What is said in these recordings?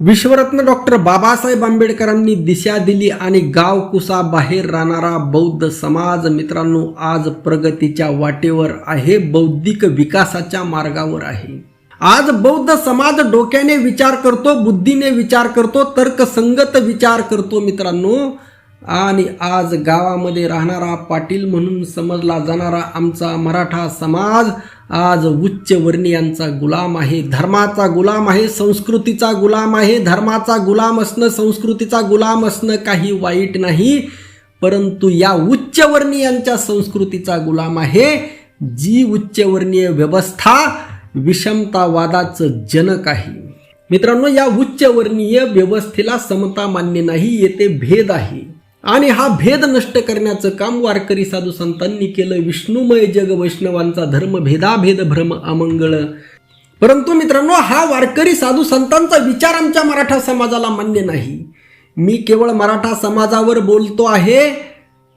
विश्वरत्न doctor Babasaheb आंबेडकरांनी दिशा दिली आणि गाव कुसा बाहेर राहणारा बौद्ध समाज मित्रांनो आज प्रगतीच्या वाटेवर आहे बौद्धिक विकासाच्या मार्गावर आहे. आज बौद्ध समाज डोक्याने विचार करतो बुद्धीने विचार करतो तर्कसंगत विचार करतो मित्रांनो. आणि आज गावामध्ये राहणारा पाटील म्हणून समजला जाणारा आमचा मराठा समाज आज उच्चवर्णीयांचा गुलाम आहे. धर्माचा गुलाम आहे संस्कृतीचा गुलाम आहे. धर्माचा गुलाम असणं संस्कृतीचा गुलाम असणं काही वाईट नाही. परंतु या उच्चवर्णीयांच्या संस्कृतीचा गुलाम आहे. जी उच्चवर्णीय व्यवस्था विषमतावादाचं जनक आहे. मित्रांनो या उच्चवर्णीय व्यवस्थेला समता मान्य नाही येथे भेद आहे. आणि हा भेद नष्ट करण्याचं काम वारकरी साधू संतांनी केलं. विष्णुमय जग वैष्णवांचा धर्म भेदाभेद भ्रम अमंगळ. परंतु मित्रांनो हा वारकरी साधू संतांचा विचार आमच्या मराठा समाजाला मान्य नाही. मी केवळ मराठा समाजावर बोलतो आहे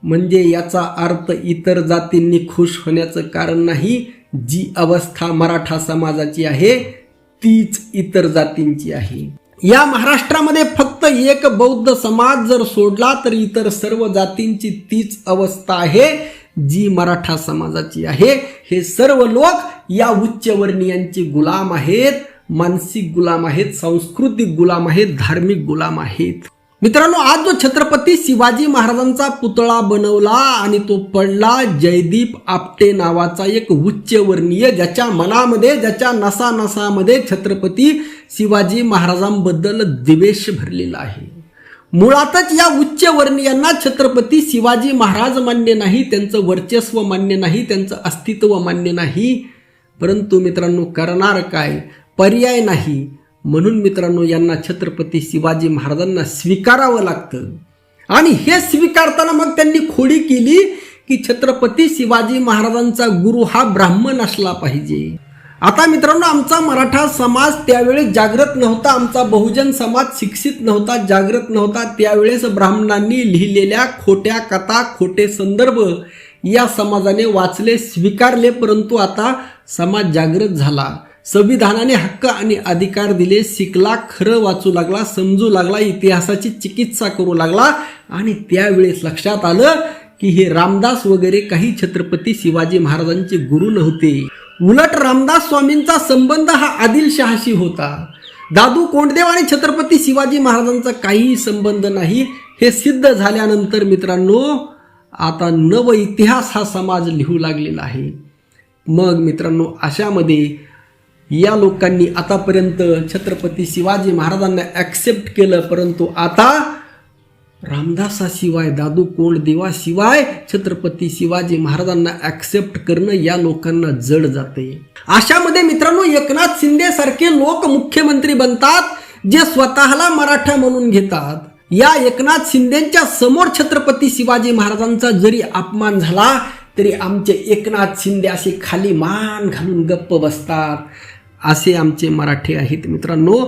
म्हणजे याचा अर्थ इतर जातींनी खुश होण्याचं कारण नाही. जी अवस्था मराठा समाजाची आहे तीच इतर जातींची आहे. या महाराष्ट्रामध्ये फक्त एक बौद्ध समाज जर सोडला तर इतर सर्व जातींची तीच अवस्था आहे जी मराठा समाजाची आहे. हे सर्व लोक या उच्चवर्णीयांचे गुलाम आहेत मानसिक गुलाम आहेत सांस्कृतिक गुलाम आहेत धार्मिक गुलाम आहेत. मित्रांनो आज जो छत्रपती शिवाजी महाराजांचा पुतळा बनवला आणि तो पडला जयदीप आपटे नावाचा एक उच्चवर्णीय ज्याच्या मनामध्ये ज्याच्या नसा नसामध्ये छत्रपती शिवाजी महाराजांबद्दल द्वेष भरलेला आहे. मुळातच या उच्चवर्णीयांना छत्रपती शिवाजी महाराज मान्य नाही त्यांचं वर्चस्व मान्य नाही त्यांचं अस्तित्व मान्य नाही. परंतु मित्रांनो करणार काय? पर्याय नाही. म्हणून मित्रांनो यांना छत्रपती शिवाजी महाराजांना स्वीकारावं लागतं. आणि हे स्वीकारताना मग त्यांनी खोडी केली की छत्रपती शिवाजी महाराजांचा गुरु हा ब्राह्मण असला पाहिजे. आता मित्रांनो आमचा मराठा समाज त्यावेळेस जागृत नव्हता आमचा बहुजन समाज शिक्षित नव्हता जागृत नव्हता. त्यावेळेस ब्राह्मणांनी लिहिलेल्या खोट्या कथा खोटे संदर्भ या समाजाने वाचले स्वीकारले परंतु आता समाज जागृत झाला. संविधानाने हक्क आणि अधिकार दिले शिकला खरं वाचू लागला समजू लागला इतिहासाची चिकित्सा करू लागला आणि त्यावेळेस लक्षात आलं की हे रामदास वगैरे काही छत्रपती शिवाजी महाराजांचे गुरु नव्हते. उलट रामदास स्वामींचा संबंध हा आदिलशहाशी होता. दादू कोंडदेव आणि छत्रपती शिवाजी महाराजांचा काहीही संबंध नाही हे सिद्ध झाल्यानंतर मित्रांनो आता नव इतिहास हा समाज लिहू लागलेला आहे. मग मित्रांनो अशामध्ये या लोकांनी आतापर्यंत छत्रपती शिवाजी महाराजांना ॲक्सेप्ट केलं परंतु आता रामदासाशिवाय दादू कोंडदेवाशिवाय छत्रपती शिवाजी महाराजांना ॲक्सेप्ट करणं या लोकांना जड जाते अशामध्ये मित्रांनो एकनाथ शिंदे सारखे लोक मुख्यमंत्री बनतात जे स्वतःला मराठा म्हणून घेतात. या एकनाथ शिंदेच्या समोर छत्रपती शिवाजी महाराजांचा जरी अपमान झाला तरी आमचे एकनाथ शिंदे असे खाली मान घालून गप्प बसतात. असे आमचे मराठी आहेत मित्रांनो.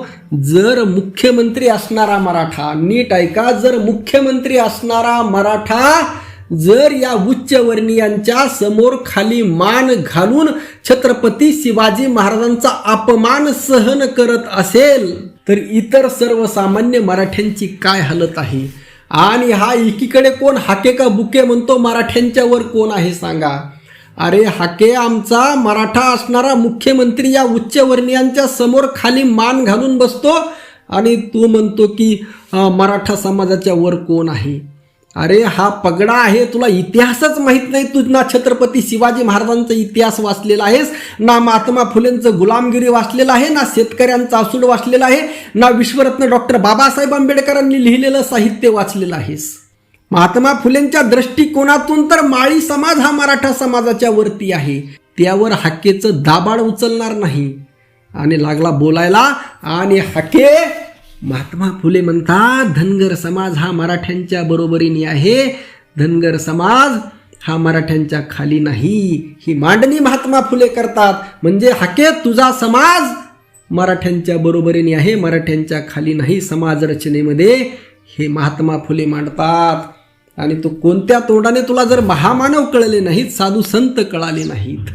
जर मुख्यमंत्री असणारा मराठा नीट ऐका जर मुख्यमंत्री असणारा मराठा जर या उच्चवर्णीयांच्या समोर खाली मान घालून छत्रपती शिवाजी महाराजांचा अपमान सहन करत असेल तर इतर सर्वसामान्य मराठ्यांची काय हालत आहे? आणि हा एकीकडे कोण हाके का बुके म्हणतो? मराठ्यांच्यावर कोण आहे सांगा? अरे हाके आमचा मराठा असणारा मुख्यमंत्री या उच्चवर्णीयांच्या समोर खाली मान घालून बसतो आणि तू म्हणतो की मराठा समाजाच्या वर कोण आहे? अरे हा पगडा आहे तुला इतिहासच माहीत नाही. तू ना छत्रपती शिवाजी महाराजांचा इतिहास वाचलेला आहेस ना महात्मा फुलेंचं गुलामगिरी वाचलेलं आहे ना शेतकऱ्यांचा असूड वाचलेला आहे ना विश्वरत्न डॉक्टर बाबासाहेब आंबेडकरांनी लिहिलेलं साहित्य वाचलेलं आहेस. महात्मा फुलेंच्या दृष्टिकोनातून तर माळी समाज हा मराठा समाजाच्या वरती आहे. त्यावर हाकेचं दाबाड उचलणार नाही. आणि लागला बोलायला आणि हाके महात्मा फुले म्हणतात धनगर समाज हा मराठ्यांच्या बरोबरीने आहे. धनगर समाज हा मराठ्यांच्या खाली नाही. ही मांडणी महात्मा फुले करतात. म्हणजे हाके तुझा समाज मराठ्यांच्या बरोबरीने आहे. मराठ्यांच्या खाली नाही समाज रचनेमध्ये. हे महात्मा फुले मांडतात. आणि तो कोणत्या तोंडाने तुला जर महामानव कळले नाहीत साधू संत कळाले नाहीत.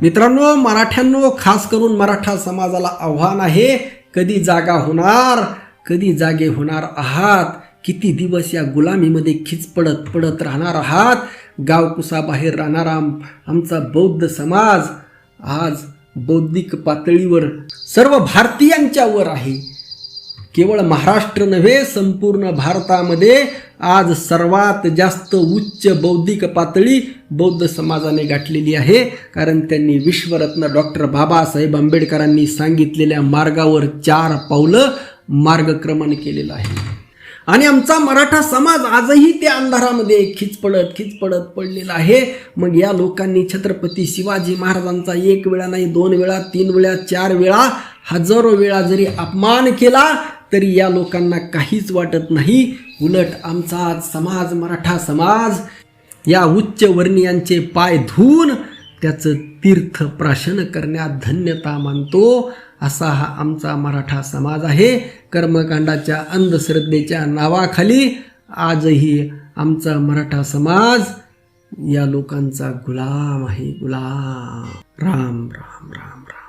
मित्रांनो मराठ्यांनो खास करून मराठा समाजाला आव्हान आहे कधी जागा होणार कधी जागे होणार आहात किती दिवस या गुलामीमध्ये खिच पडत पडत राहणार आहात गावकुसाबाहेर राहणारा आमचा बौद्ध समाज आज बौद्धिक पातळीवर सर्व भारतीयांच्या वर आहे. केवळ महाराष्ट्र नव्हे संपूर्ण भारतामध्ये आज सर्वात जास्त उच्च बौद्धिक पातळी बौद्ध समाजाने गाठलेली आहे. कारण त्यांनी विश्वरत्न डॉक्टर बाबासाहेब आंबेडकरांनी सांगितलेल्या मार्गावर चार पावलं मार्गक्रमण केलेलं आहे. आणि आमचा मराठा समाज आजही त्या अंधारामध्ये खिचपडत खिचपडत पडलेला आहे. मग या लोकांनी छत्रपती शिवाजी महाराजांचा एक वेळा नाही दोन वेळा तीन वेळा चार वेळा हजारो वेळा जरी अपमान केला तरी या लोकांना काहीच वाटत नाही. उलट आमचा आज समाज मराठा समाज या उच्च वर्णीयांचे पाय धुवून त्याचं तीर्थ प्राशन करण्यात धन्यता मानतो. असा हा आमचा मराठा समाज आहे. कर्मकांडाच्या अंधश्रद्धेच्या नावाखाली आजही आमचा मराठा समाज या लोकांचा गुलाम आहे. गुलाम. राम राम राम राम.